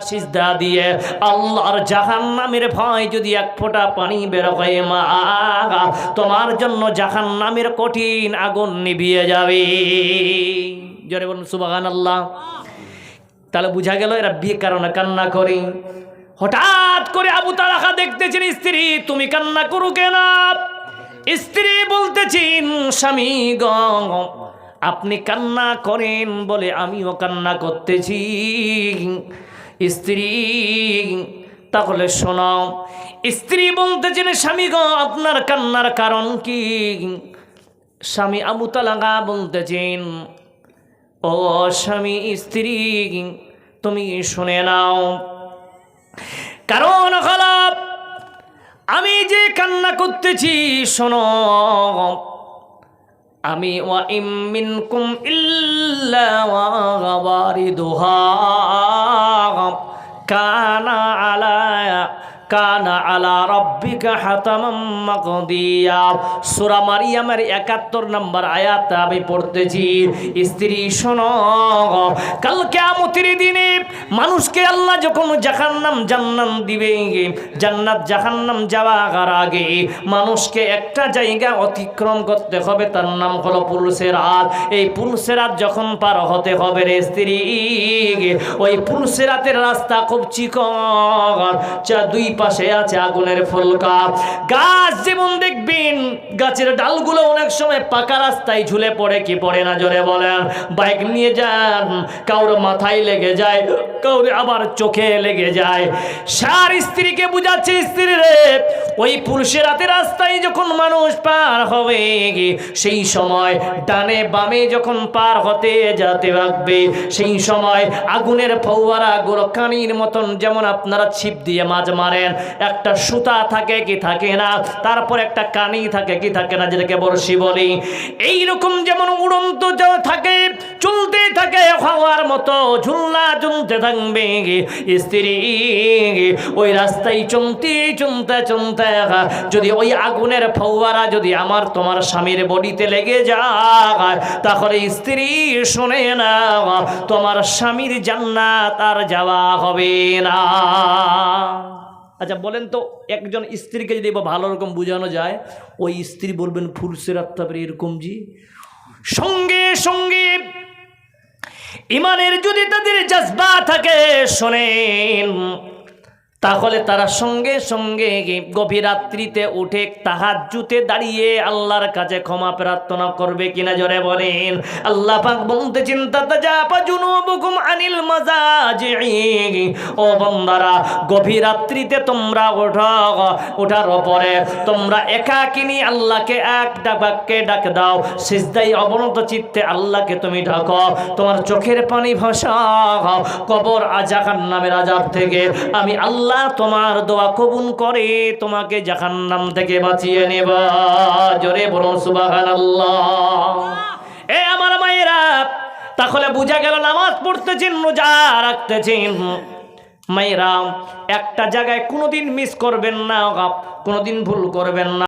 সিজদা দিয়ে আল্লাহর জাহান্নামের ভয় যদি এক ফোঁটা পানি বের হয় মা, তোমার জন্য জাহান্নামের কঠিন আগুন নিভিয়ে যাবে। জোরে বলুন সুবাহান আল্লাহ তাহলে বুঝা গেল এরা বিয়ে কারণে কান্না করে। হঠাৎ করে আবু তালাকা দেখতেছেন স্ত্রী, তুমি কান্না করো কেন? স্ত্রী বলতেছেন, স্বামী গ, আপনি কান্না করেন বলে আমিও কান্না করতেছি। স্ত্রী, তাহলে শোনাও। স্ত্রী বলতেছেন স্বামী গ, আপনার কান্নার কারণ কি? স্বামী আবু তালাকা বলতেছেন ও স্বামী, স্ত্রী, তুমি শুনে নাও। কারণ হলো আমি যে কান্না করতেছি, শোনো আমি ওয়া ইমিনকুম ইল্লা ওয়ারিদুহা কানা আলা কানা আলা রব্বিকা হাতামাম মাকদিয়া। সূরা মারিয়ামের 71 নম্বর আয়াত আমি পড়তেছি, স্ত্রী মানুষকে আল্লাহ যখন জাহান্নাম জান্নাম দিবে, জান্নাত জাহান্নাম যাওয়ার আগে মানুষকে একটা জায়গা অতিক্রম করতে হবে, তার নাম হলো পুলসেরাত। এই পুলসেরাত যখন পার হতে হবে রে স্ত্রী, ওই পুলসেরাতের রাস্তা খুব চিকন দুই পাশে আছে আগুনের ফুলকা। গাছ যেমন দেখবেন, গাছের ডালগুলো অনেক সময় পাকা রাস্তায় ঝুলে পড়ে, কি পড়ে না জোরে বলেন? বাইক নিয়ে যান, কাউর মাথায় লেগে যায়, কাউরে আবার চোখে লেগে যায়। সার স্ত্রীকে বুঝাচ্ছে, স্ত্রী রে ওই পুরুষের রাতে রাস্তায় যখন মানুষ পার হবে, সেই সময় ডানে বামে যখন পার হতে যেতে লাগবে, সেই সময় আগুনের ফৌয়ারা গুলো কানির মতন যেমন আপনারা ছিপ দিয়ে মাছ মারেন, একটা সুতা থাকে কি থাকে না, তারপর একটা কানি থাকে কি থাকে না, যেটাকে বড়শি বলি, এইরকম যেমন উড়ন্ত থাকে চলতে থাকে হওয়ার মতো, ঝুলনা চলতে থাকবে। স্ত্রী, ওই রাস্তায় চলতে চলতে চলতে, যদি ওই আগুনের ফৌয়ারা যদি আমার তোমার স্বামীর বডিতে লেগে যায়, তাহলে স্ত্রী শোনে না, তোমার স্বামীর জান্নাত আর যাওয়া হবে না। আচ্ছা বলেন তো, একজন স্ত্রীকে যদি ভালো রকম বোঝানো যায়, ওই স্ত্রী বলবেন ফুলসের আত্মাবের এরকম জি। সঙ্গে সঙ্গে ইমানের যদি তাদের জজবা থাকে শোনেন। তাহলে তারা সঙ্গে সঙ্গে গভীর রাত্রিতে উঠে তাহার জুতে দাঁড়িয়ে আল্লাহর কাছে ক্ষমা প্রার্থনা করবে কিনা জোরে বলেন। আল্লাহ পাক বলতে চিন্তা আনিল গভীর রাত্রিতে তোমরা ওঠো। ওঠার পরে তোমরা একাকিনী আল্লাহকে এক ডাকে ডাক দাও। সিজদাই অবনত চিত্তে আল্লাহকে তুমি ঢাকো তোমার চোখের পানি ভাসাও কবর আজাকার নামের আজাব থেকে আমি আল্লাহ তোমার দোয়া কবুল করে, তোমাকে জাহান্নাম থেকে বাঁচিয়ে নেবা। জোরে বলুন সুবহানাল্লাহ। এ আমার মায়েরা, তাহলে বুঝা গেল নামাজ পড়তেছেন, রোজা রাখতেছেন। মায়েরা, একটা জায়গায় কোনোদিন মিস করবেন না কোনোদিন ভুল করবেন না।